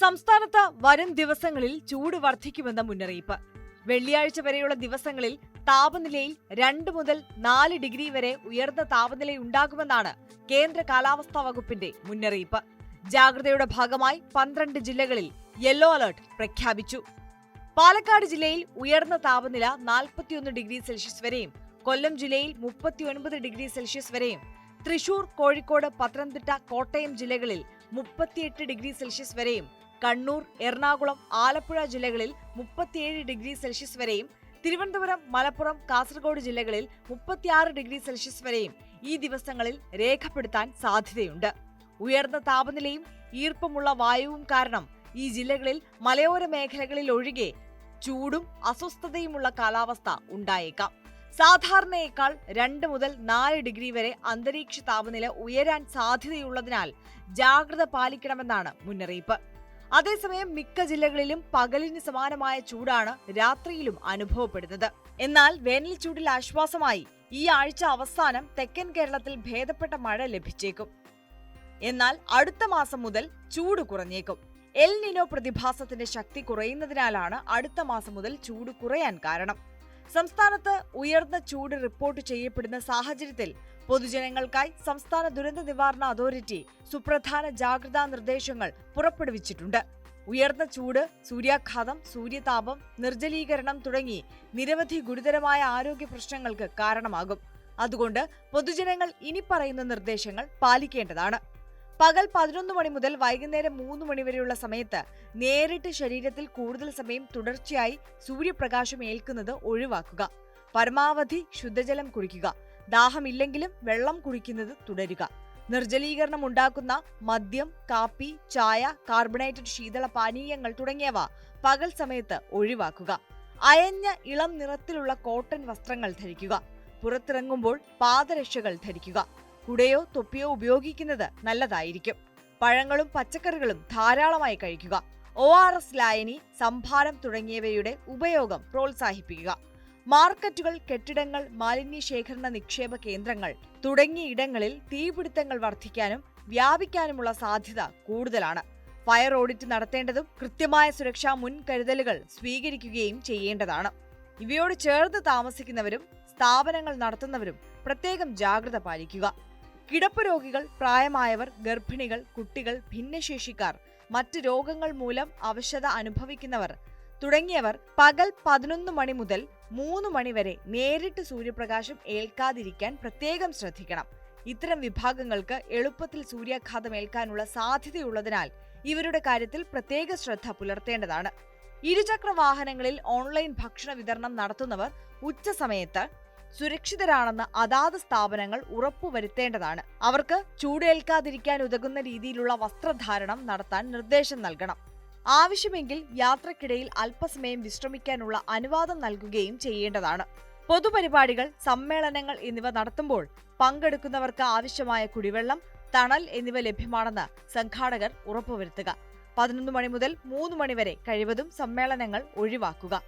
സംസ്ഥാനത്ത് വരും ദിവസങ്ങളിൽ ചൂട് വർദ്ധിക്കുമെന്ന മുന്നറിയിപ്പ്. വെള്ളിയാഴ്ച വരെയുള്ള ദിവസങ്ങളിൽ താപനിലയിൽ രണ്ട് മുതൽ നാല് ഡിഗ്രി വരെ ഉയർന്ന താപനിലയുണ്ടാകുമെന്നാണ് കേന്ദ്ര കാലാവസ്ഥാ വകുപ്പിന്റെ മുന്നറിയിപ്പ്. ജാഗ്രതയുടെ ഭാഗമായി പന്ത്രണ്ട് ജില്ലകളിൽ യെല്ലോ അലർട്ട് പ്രഖ്യാപിച്ചു. പാലക്കാട് ജില്ലയിൽ ഉയർന്ന താപനില നാൽപ്പത്തിയൊന്ന് ഡിഗ്രി സെൽഷ്യസ് വരെയും കൊല്ലം ജില്ലയിൽ മുപ്പത്തിയൊൻപത് ഡിഗ്രി സെൽഷ്യസ് വരെയും തൃശൂർ കോഴിക്കോട് പത്തനംതിട്ട കോട്ടയം ജില്ലകളിൽ മുപ്പത്തിയെട്ട് ഡിഗ്രി സെൽഷ്യസ് വരെയും കണ്ണൂർ എറണാകുളം ആലപ്പുഴ ജില്ലകളിൽ മുപ്പത്തിയേഴ് ഡിഗ്രി സെൽഷ്യസ് വരെയും തിരുവനന്തപുരം മലപ്പുറം കാസർഗോഡ് ജില്ലകളിൽ മുപ്പത്തിയാറ് ഡിഗ്രി സെൽഷ്യസ് വരെയും ഈ ദിവസങ്ങളിൽ രേഖപ്പെടുത്താൻ സാധ്യതയുണ്ട്. ഉയർന്ന താപനിലയും ഈർപ്പമുള്ള വായുവും കാരണം ഈ ജില്ലകളിൽ മലയോര മേഖലകളിൽ ഒഴികെ ചൂടും അസ്വസ്ഥതയുമുള്ള കാലാവസ്ഥ ഉണ്ടായേക്കാം. സാധാരണയേക്കാൾ രണ്ട് മുതൽ നാല് ഡിഗ്രി വരെ അന്തരീക്ഷ താപനില ഉയരാൻ സാധ്യതയുള്ളതിനാൽ ജാഗ്രത പാലിക്കണമെന്നാണ് മുന്നറിയിപ്പ്. അതേസമയം മിക്ക ജില്ലകളിലും പകലിന് സമാനമായ ചൂടാണ് രാത്രിയിലും അനുഭവപ്പെടുന്നത്. എന്നാൽ വേനൽ ചൂടിൽ ആശ്വാസമായി ഈ ആഴ്ച അവസാനം തെക്കൻ കേരളത്തിൽ ഭേദപ്പെട്ട മഴ ലഭിച്ചേക്കും. എന്നാൽ അടുത്ത മാസം മുതൽ ചൂട് കുറഞ്ഞേക്കും. എൽ നിനോ പ്രതിഭാസത്തിന്റെ ശക്തി കുറയുന്നതിനാലാണ് അടുത്ത മാസം മുതൽ ചൂട് കുറയാൻ കാരണം. സംസ്ഥാനത്ത് ഉയർന്ന ചൂട് റിപ്പോർട്ട് ചെയ്യപ്പെടുന്ന സാഹചര്യത്തിൽ പൊതുജനങ്ങൾക്കായി സംസ്ഥാന ദുരന്ത നിവാരണ അതോറിറ്റി സുപ്രധാന ജാഗ്രതാ നിർദ്ദേശങ്ങൾ പുറപ്പെടുവിച്ചിട്ടുണ്ട്. ഉയർന്ന ചൂട് സൂര്യാഘാതം സൂര്യതാപം നിർജലീകരണം തുടങ്ങി നിരവധി ഗുരുതരമായ ആരോഗ്യ പ്രശ്നങ്ങൾക്ക് കാരണമാകും. അതുകൊണ്ട് പൊതുജനങ്ങൾ ഇനി പറയുന്ന നിർദ്ദേശങ്ങൾ പാലിക്കേണ്ടതാണ്. പകൽ പതിനൊന്ന് മണി മുതൽ വൈകുന്നേരം മൂന്ന് മണി വരെയുള്ള സമയത്ത് നേരിട്ട് ശരീരത്തിൽ കൂടുതൽ സമയം തുടർച്ചയായി സൂര്യപ്രകാശം ഏൽക്കുന്നത് ഒഴിവാക്കുക. പരമാവധി ശുദ്ധജലം കുടിക്കുക. ദാഹമില്ലെങ്കിലും വെള്ളം കുടിക്കുന്നത് തുടരുക. നിർജലീകരണം ഉണ്ടാക്കുന്ന മദ്യം കാപ്പി ചായ കാർബണേറ്റഡ് ശീതള പാനീയങ്ങൾ തുടങ്ങിയവ പകൽ സമയത്ത് ഒഴിവാക്കുക. അയഞ്ഞ ഇളം നിറത്തിലുള്ള കോട്ടൺ വസ്ത്രങ്ങൾ ധരിക്കുക. പുറത്തിറങ്ങുമ്പോൾ പാദരക്ഷകൾ ധരിക്കുക. കുടയോ തൊപ്പിയോ ഉപയോഗിക്കുന്നത് നല്ലതായിരിക്കും. പഴങ്ങളും പച്ചക്കറികളും ധാരാളമായി കഴിക്കുക. ഒ ആർ എസ് ലായനി സംഭാരം തുടങ്ങിയവയുടെ ഉപയോഗം പ്രോത്സാഹിപ്പിക്കുക. മാർക്കറ്റുകൾ കെട്ടിടങ്ങൾ മാലിന്യ ശേഖരണ നിക്ഷേപ കേന്ദ്രങ്ങൾ തുടങ്ങിയ ഇടങ്ങളിൽ തീപിടുത്തങ്ങൾ വർദ്ധിക്കാനും വ്യാപിക്കാനുമുള്ള സാധ്യത കൂടുതലാണ്. ഫയർ ഓഡിറ്റ് നടത്തേണ്ടതും കൃത്യമായ സുരക്ഷാ മുൻകരുതലുകൾ സ്വീകരിക്കുകയും ചെയ്യേണ്ടതാണ്. ഇവയോട് ചേർന്ന് താമസിക്കുന്നവരും സ്ഥാപനങ്ങൾ നടത്തുന്നവരും പ്രത്യേകം ജാഗ്രത പാലിക്കുക. കിടപ്പ് രോഗികൾ പ്രായമായവർ ഗർഭിണികൾ കുട്ടികൾ ഭിന്നശേഷിക്കാർ മറ്റ് രോഗങ്ങൾ മൂലം അവശത അനുഭവിക്കുന്നവർ തുടങ്ങിയവർ പകൽ പതിനൊന്ന് മണി മുതൽ മൂന്ന് മണിവരെ നേരിട്ട് സൂര്യപ്രകാശം ഏൽക്കാതിരിക്കാൻ പ്രത്യേകം ശ്രദ്ധിക്കണം. ഇത്തരം വിഭാഗങ്ങൾക്ക് എളുപ്പത്തിൽ സൂര്യാഘാതം ഏൽക്കാനുള്ള സാധ്യതയുള്ളതിനാൽ ഇവരുടെ കാര്യത്തിൽ പ്രത്യേക ശ്രദ്ധ പുലർത്തേണ്ടതാണ്. ഇരുചക്ര വാഹനങ്ങളിൽ ഓൺലൈൻ ഭക്ഷണ വിതരണം നടത്തുന്നവർ ഉച്ചസമയത്ത് സുരക്ഷിതരാണെന്ന് അതാത് സ്ഥാപനങ്ങൾ ഉറപ്പുവരുത്തേണ്ടതാണ്. അവർക്ക് ചൂടേൽക്കാതിരിക്കാൻ ഉതകുന്ന രീതിയിലുള്ള വസ്ത്രധാരണം നടത്താൻ നിർദ്ദേശം നൽകണം. ആവശ്യമെങ്കിൽ യാത്രക്കിടയിൽ അല്പസമയം വിശ്രമിക്കാനുള്ള അനുവാദം നൽകുകയും ചെയ്യേണ്ടതാണ്. പൊതുപരിപാടികൾ സമ്മേളനങ്ങൾ എന്നിവ നടത്തുമ്പോൾ പങ്കെടുക്കുന്നവർക്ക് ആവശ്യമായ കുടിവെള്ളം തണൽ എന്നിവ ലഭ്യമാണെന്ന് സംഘാടകർ ഉറപ്പുവരുത്തുക. പതിനൊന്ന് മണി മുതൽ മൂന്ന് മണിവരെ കഴിവതും സമ്മേളനങ്ങൾ ഒഴിവാക്കുക.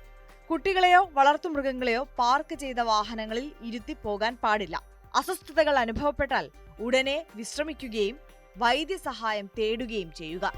കുട്ടികളെയോ വളർത്തുമൃഗങ്ങളെയോ പാർക്ക് ചെയ്ത വാഹനങ്ങളിൽ ഇരുത്തി പോകാൻ പാടില്ല. അസ്വസ്ഥതകൾ അനുഭവപ്പെട്ടാൽ ഉടനെ വിശ്രമിക്കുകയും വൈദ്യസഹായം തേടുകയും ചെയ്യുക.